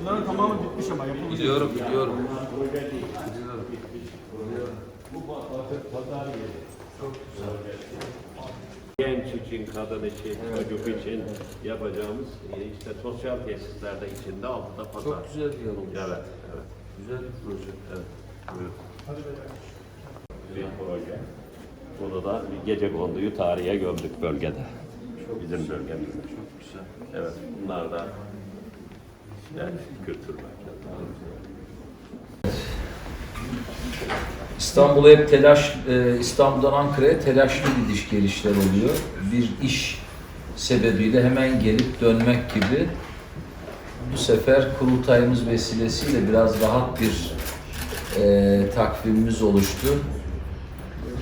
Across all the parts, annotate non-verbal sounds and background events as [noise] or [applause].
Bunların tamamı bitmiş ama yapılmış. Biliyorum, biliyorum. Genç için, kadın için, çocuk için yapacağımız e, işte sosyal tesislerde içinde altıda pazar. Çok güzel bir yer olmuş. Evet, evet. Güzel bir proje. evet. Buyurun. Bir proje. Bunu da bir gece konduyu tarihe gömdük bölgede. Bizim bölgemizde. Çok güzel. Evet, bunlar da İstanbul'a hep telaş, e, İstanbul'dan Ankara'ya telaşlı gidiş gelişler oluyor. Bir iş sebebiyle hemen gelip dönmek gibi. Bu sefer kurultayımız vesilesiyle biraz rahat bir e, takvimimiz oluştu.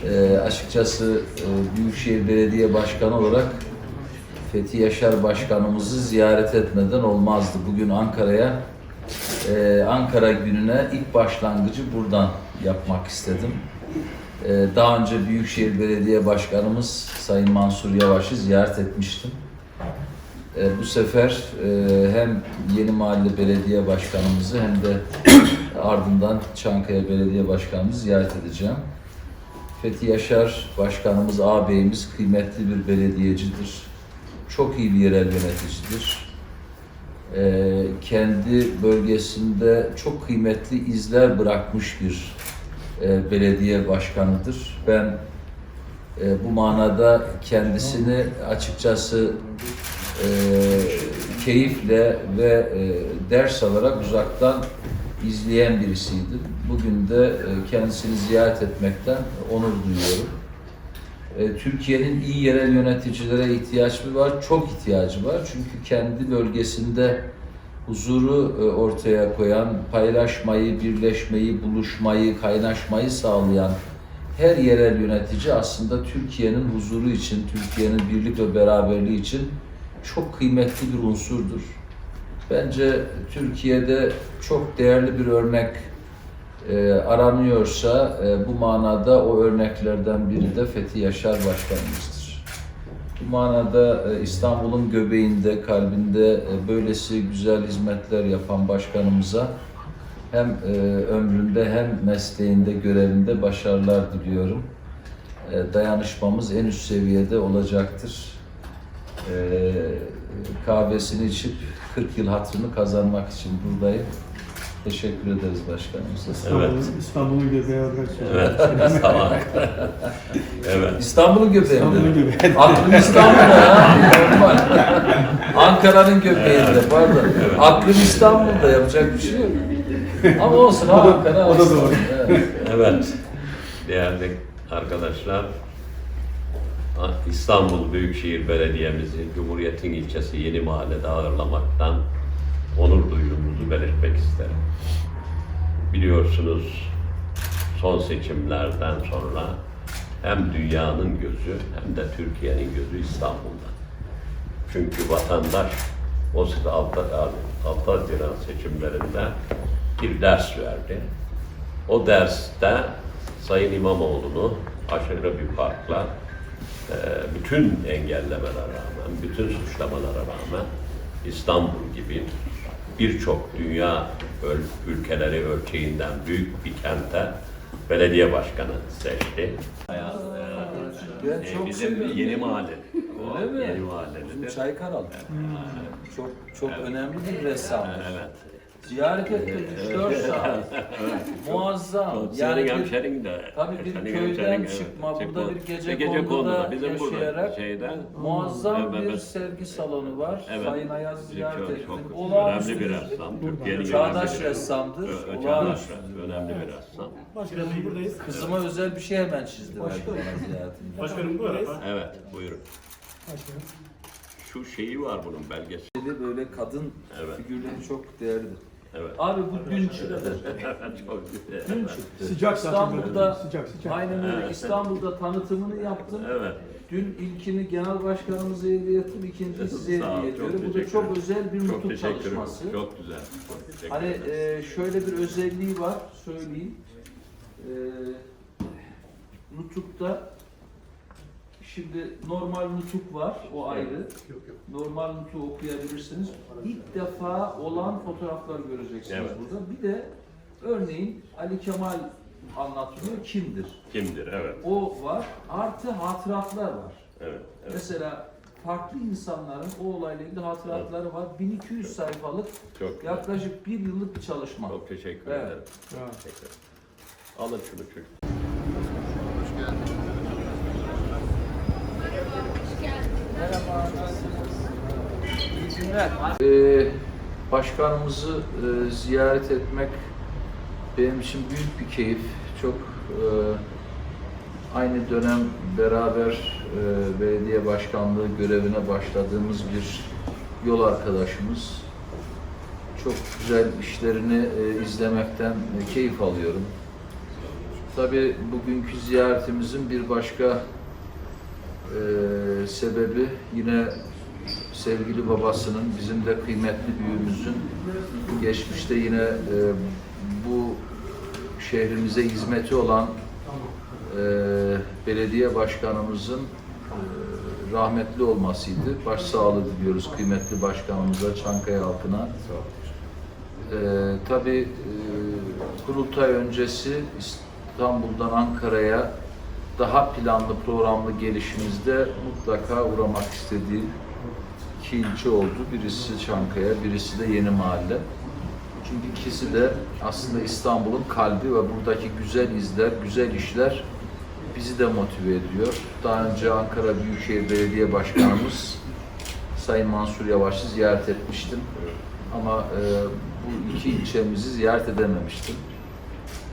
E, açıkçası e, Büyükşehir Belediye Başkanı olarak Fethi Yaşar Başkanımızı ziyaret etmeden olmazdı. Bugün Ankara'ya ee, Ankara gününe ilk başlangıcı buradan yapmak istedim. Ee, daha önce Büyükşehir Belediye Başkanımız Sayın Mansur Yavaş'ı ziyaret etmiştim. Ee, bu sefer e, hem Yeni Mahalle Belediye Başkanımızı hem de ardından Çankaya Belediye Başkanımızı ziyaret edeceğim. Fethi Yaşar Başkanımız, ağabeyimiz kıymetli bir belediyecidir. Çok iyi bir yerel yöneticidir. Ee, kendi bölgesinde çok kıymetli izler bırakmış bir e, belediye başkanıdır. Ben e, bu manada kendisini açıkçası e, keyifle ve e, ders alarak uzaktan izleyen birisiydim. Bugün de e, kendisini ziyaret etmekten onur duyuyorum. E, Türkiye'nin iyi yerel yöneticilere ihtiyaç mı var? Çok ihtiyacı var. Çünkü kendi bölgesinde huzuru e, ortaya koyan, paylaşmayı, birleşmeyi, buluşmayı, kaynaşmayı sağlayan her yerel yönetici aslında Türkiye'nin huzuru için, Türkiye'nin birlik ve beraberliği için çok kıymetli bir unsurdur. Bence Türkiye'de çok değerli bir örnek e, aranıyorsa e, bu manada o örneklerden biri de Fethi Yaşar Başkanımızdır. Bu manada e, İstanbul'un göbeğinde, kalbinde e, böylesi güzel hizmetler yapan başkanımıza hem e, ömründe hem mesleğinde, görevinde başarılar diliyorum. E, dayanışmamız en üst seviyede olacaktır. E, kahvesini içip 40 yıl hatırını kazanmak için buradayım. Teşekkür ederiz başkanımıza. Evet. İstanbul'un göbeği olarak Evet, [laughs] tamam. evet. İstanbul'un göbeğinde. İstanbul'un göbeği. Aklım İstanbul'da ya. Normal. Ankara'nın göbeğinde pardon. Aklım İstanbul'da yapacak bir şey yok. Ama olsun ha Ankara. o da doğru. Evet. Evet, değerli arkadaşlar, İstanbul Büyükşehir Belediye'mizi Cumhuriyet'in ilçesi Yeni Mahalle'de ağırlamaktan onur belirtmek isterim. Biliyorsunuz son seçimlerden sonra hem dünyanın gözü hem de Türkiye'nin gözü İstanbul'da. Çünkü vatandaş o sıra 6, 6 Haziran seçimlerinde bir ders verdi. O derste Sayın İmamoğlu'nu aşırı bir farkla e, bütün engellemelere rağmen, bütün suçlamalara rağmen İstanbul gibi birçok dünya ülkeleri ölçeğinden büyük bir kente belediye başkanı seçti. E, çok bizim yeni mahalle. O Öyle mi? Yeni mahalledir. Çaykaral. Çok çok önemli bir ressamdır. Evet. Ziyaret ettim 3-4 saat. [laughs] Muazzam. Senin Yani bir, hemşerin de. tabii bir senin köyden hemşerin, evet, çıkma, burada bir gece, E, konduda, konduda, bizim burada yaşayarak şeyde. muazzam Evet, bir evet. sergi salonu var. Evet. Sayın Ayaz ziyaret Çok, ettim. çok Olağanüstü önemli bir bir ressam. Türkiye'nin Çağdaş önemli bir- ressamdır. Ö- ö- Çağdaş Olağanüstü. ressam. Önemli bir ressam. Başkanım buradayız. Kızıma özel bir şey hemen çizdi bana ziyaretimde. Başkanım buradayız. Evet, buyurun. Şu şeyi var bunun belgesi. Böyle kadın Evet. figürleri çok değerlidir. Evet. Abi bu dün çıktı. Çok güzel. Dün çıktı. Sıcak İstanbul'da. Sıcak, sıcak. Aynen öyle. İstanbul'da tanıtımını yaptım. Evet. Dün ilkini genel başkanımıza hediye ettim, ikinciyi size hediye ediyorum. Bu da çok özel bir Çok ederim. çalışması. Çok güzel. Çok teşekkür Hani ederim. e, şöyle bir özelliği var, söyleyeyim. E, nutukta Şimdi normal nutuk var, o ayrı. Yok yok. Normal nutuğu okuyabilirsiniz. İlk defa olan fotoğraflar göreceksiniz Evet. burada. Bir de örneğin Ali Kemal anlatıyor kimdir? Kimdir? Evet. O var. Artı hatıratlar var. Evet. evet. Mesela farklı insanların o olayla ilgili hatıratları var. 1200 sayfalık Çok güzel. yaklaşık bir yıllık bir çalışma. Çok teşekkür Evet. ederim. Teşekkür. Alın şunu çocuk. Ee, başkanımızı e, ziyaret etmek benim için büyük bir keyif. Çok e, aynı dönem beraber e, belediye başkanlığı görevine başladığımız bir yol arkadaşımız. Çok güzel işlerini e, izlemekten e, keyif alıyorum. Tabii bugünkü ziyaretimizin bir başka e, sebebi yine sevgili babasının, bizim de kıymetli büyüğümüzün geçmişte yine e, bu şehrimize hizmeti olan e, belediye başkanımızın e, rahmetli olmasıydı. Başsağlığı diliyoruz kıymetli başkanımıza, Çankaya halkına. E, tabii e, kurultay öncesi İstanbul'dan Ankara'ya daha planlı programlı gelişimizde mutlaka uğramak istediğim iki ilçe oldu. Birisi Çankaya, birisi de Yeni Mahalle. Çünkü ikisi de aslında İstanbul'un kalbi ve buradaki güzel izler, güzel işler bizi de motive ediyor. Daha önce Ankara Büyükşehir Belediye Başkanımız Sayın Mansur Yavaş'ı ziyaret etmiştim. Ama e, bu iki ilçemizi ziyaret edememiştim.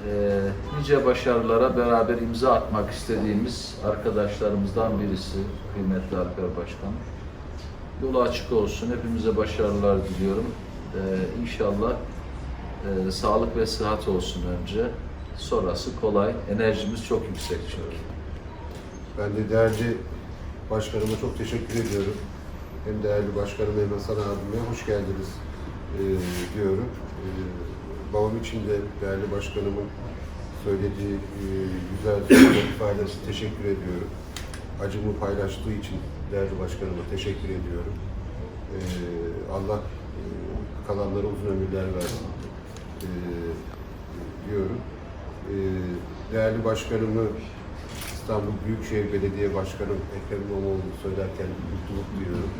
E, nice başarılara beraber imza atmak istediğimiz arkadaşlarımızdan birisi, kıymetli Alper Başkan. Yolu açık olsun. Hepimize başarılar diliyorum. Ee, inşallah e, sağlık ve sıhhat olsun önce. Sonrası kolay. Enerjimiz çok yüksek çünkü. Ben de değerli başkanıma çok teşekkür ediyorum. Hem değerli başkanım hem Hasan abime hoş geldiniz e, diyorum. E, babam için de değerli başkanımın söylediği e, güzel ifadesi teşekkür ediyorum. Acımı paylaştığı için değerli başkanıma teşekkür ediyorum. E, Allah e, kalanlara uzun ömürler versin e, diyorum. E, değerli başkanımı İstanbul Büyükşehir Belediye Başkanı Ekrem İmamoğlu söylerken mutluluk duyuyorum.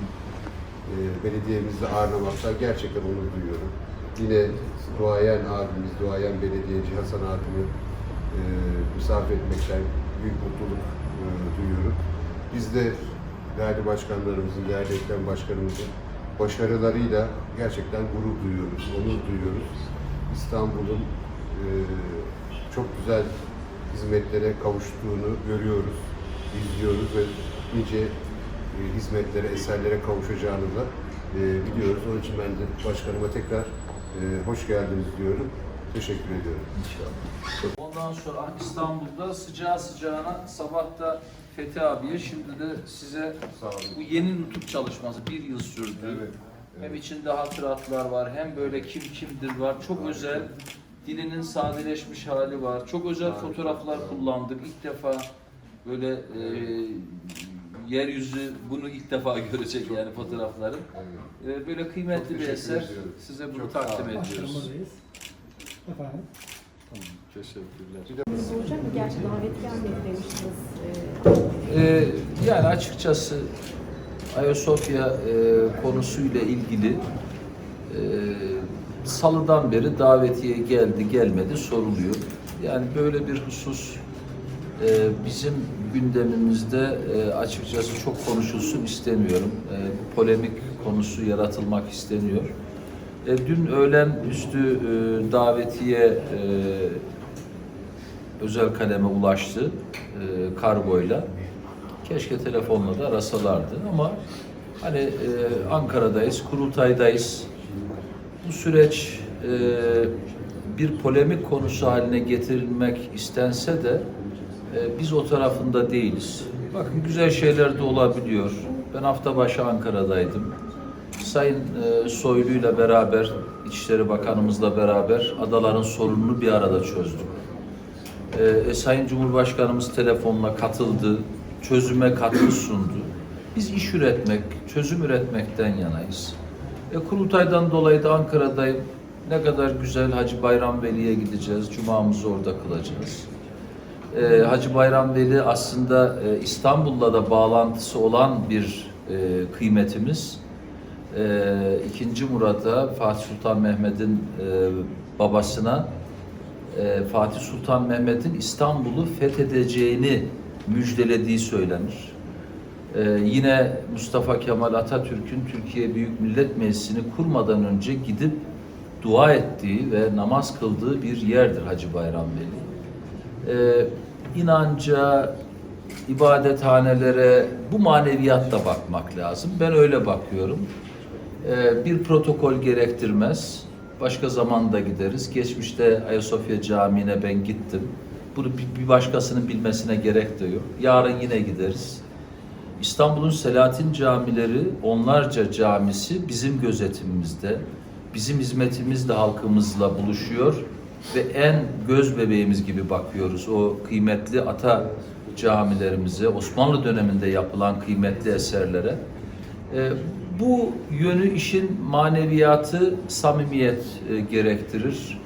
E, belediyemizde ağırlamaktan gerçekten onur duyuyorum. Yine duayen abimiz, duayen belediyeci Hasan abimi e, misafir etmekten büyük mutluluk e, duyuyorum. Biz de değerli başkanlarımızın, değerli Ekrem Başkanımızın başarılarıyla gerçekten gurur duyuyoruz, onur duyuyoruz. İstanbul'un e, çok güzel hizmetlere kavuştuğunu görüyoruz, izliyoruz ve nice e, hizmetlere, eserlere kavuşacağını da e, biliyoruz. Onun için ben de başkanıma tekrar e, hoş geldiniz diyorum. Teşekkür ediyorum. İnşallah. Ondan sonra İstanbul'da sıcağı sıcağına sabah da Fethi abiye şimdi de size Sağ olun. bu yeni nutuk çalışması bir yıl sürdü. Evet, Hem içinde hatıratlar var hem böyle kim kimdir var. Çok özel dilinin sadeleşmiş hali var. Çok özel Harika. fotoğraflar kullandık. İlk defa böyle e, yeryüzü bunu ilk defa görecek yani fotoğrafları. Evet. E, böyle kıymetli Çok bir eser. ediyorum. Size bunu Çok takdim ediyoruz. Başkanımızdayız. Efendim. Teşekkürler. Soracağım mı? Gerçi davet gelmedi demiştiniz. Ee, Ee, yani açıkçası Ayasofya e, konusuyla ilgili e, salıdan beri davetiye geldi gelmedi soruluyor. Yani böyle bir husus e, bizim gündemimizde e, açıkçası çok konuşulsun istemiyorum. E, bu polemik konusu yaratılmak isteniyor. E, dün öğlen üstü e, davetiye e, özel kaleme ulaştı e, kargoyla. Keşke telefonla da arasalardı ama hani Ankara'dayız, kurultaydayız. Bu süreç bir polemik konusu haline getirilmek istense de biz o tarafında değiliz. Bakın güzel şeyler de olabiliyor. Ben hafta başı Ankara'daydım. Sayın e, Soylu'yla beraber, İçişleri Bakanımızla beraber adaların sorununu bir arada çözdük. Ee, Sayın Cumhurbaşkanımız telefonla katıldı. çözüme katkı sundu. Biz iş üretmek, çözüm üretmekten yanayız. E, Kurultay'dan dolayı da Ankara'dayım. Ne kadar güzel Hacı Bayram Veli'ye gideceğiz. Cuma'mızı orada kılacağız. E, Hacı Bayram Veli aslında e, İstanbul'la da bağlantısı olan bir e, kıymetimiz. E, İkinci Murat'a Fatih Sultan Mehmet'in e, babasına e, Fatih Sultan Mehmet'in İstanbul'u fethedeceğini müjdelediği söylenir. Ee, yine Mustafa Kemal Atatürk'ün Türkiye Büyük Millet Meclisi'ni kurmadan önce gidip dua ettiği ve namaz kıldığı bir yerdir Hacı Bayram Veli. Ee, inanca, ibadethanelere bu maneviyatla bakmak lazım. Ben öyle bakıyorum. Ee, bir protokol gerektirmez. Başka zaman da gideriz. Geçmişte Ayasofya Camii'ne ben gittim. Bunu bir- başkasının bilmesine gerek de yok. Yarın yine gideriz. İstanbul'un Selahattin camileri, onlarca camisi bizim gözetimimizde, bizim hizmetimizle halkımızla buluşuyor ve en göz bebeğimiz gibi bakıyoruz o kıymetli ata camilerimize, Osmanlı döneminde yapılan kıymetli eserlere. Ee, bu yönü işin maneviyatı samimiyet e, gerektirir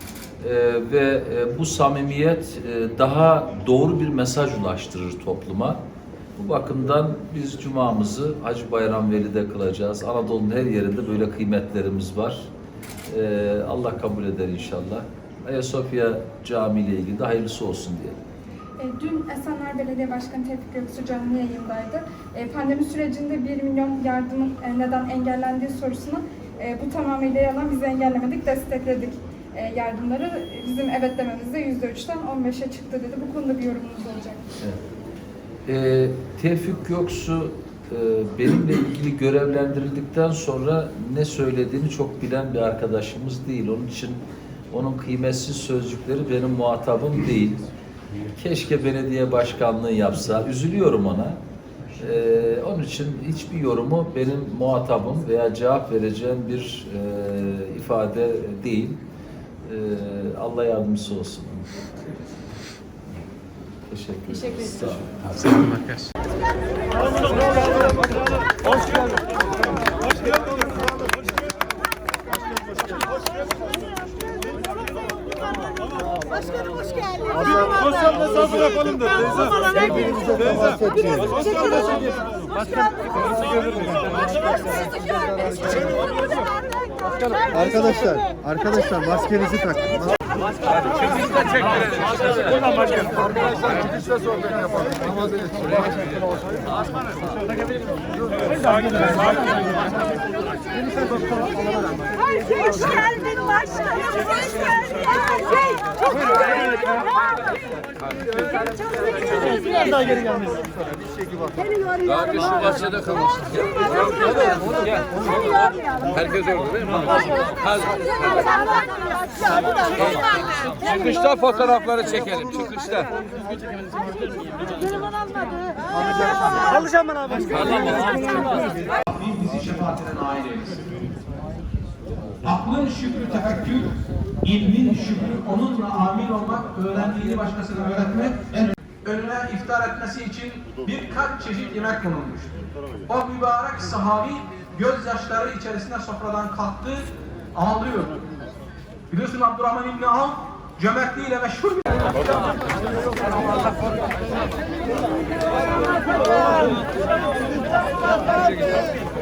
Ee, ve e, bu samimiyet e, daha doğru bir mesaj ulaştırır topluma. Bu bakımdan biz cumamızı Hacı Bayram Veli'de kılacağız. Anadolu'nun her yerinde böyle kıymetlerimiz var. Ee, Allah kabul eder inşallah. Ayasofya Camii ile ilgili de hayırlısı olsun diyelim. E, Dün Esenler Belediye Başkanı Tevfik Göksu canlı yayındaydı. E, Pandemi sürecinde 1 milyon yardımın e, neden engellendiği sorusuna e, bu tamamıyla yalan biz engellemedik, destekledik e, yardımları. E, Bizim evet dememizde %3'ten 15'e çıktı dedi. Bu konuda bir yorumunuz olacak. Ee, Tevfik Göksu e, benimle ilgili görevlendirildikten sonra ne söylediğini çok bilen bir arkadaşımız değil. Onun için onun kıymetsiz sözcükleri benim muhatabım değil. Keşke belediye başkanlığı yapsa. Üzülüyorum ona. Ee, onun için hiçbir yorumu benim muhatabım veya cevap vereceğim bir e, ifade değil. Ee, Allah yardımcısı olsun. Teşekkür ederim. Teşekkür ederim. Sağ olun. Başkanım hoş geldin. Sosyal mesafe yapalım da teyze. Teyze. Biraz çekelim. Arkadaşlar, arkadaşlar maskenizi takın. Şey başkanım. Şey çok güzel. Biraz daha geri gelmesin. Daha şu bahçede yormayalım. Herkes orada değil mi? Çıkışta fotoğrafları çekelim. Çıkışta. Telefon almadı. Rabbim bizi şefaatine nail eylesin. Aklın şükrü tefekkür, ilmin şükrü onunla amil olmak, öğrendiğini başkasına öğretmek, en önüne iftar etmesi için birkaç çeşit yemek konulmuştu. O mübarek sahabi gözyaşları içerisinde sofradan kalktı, ağlıyordu. Biliyorsun Abdurrahman İbni Avf cömertliğiyle meşhur bir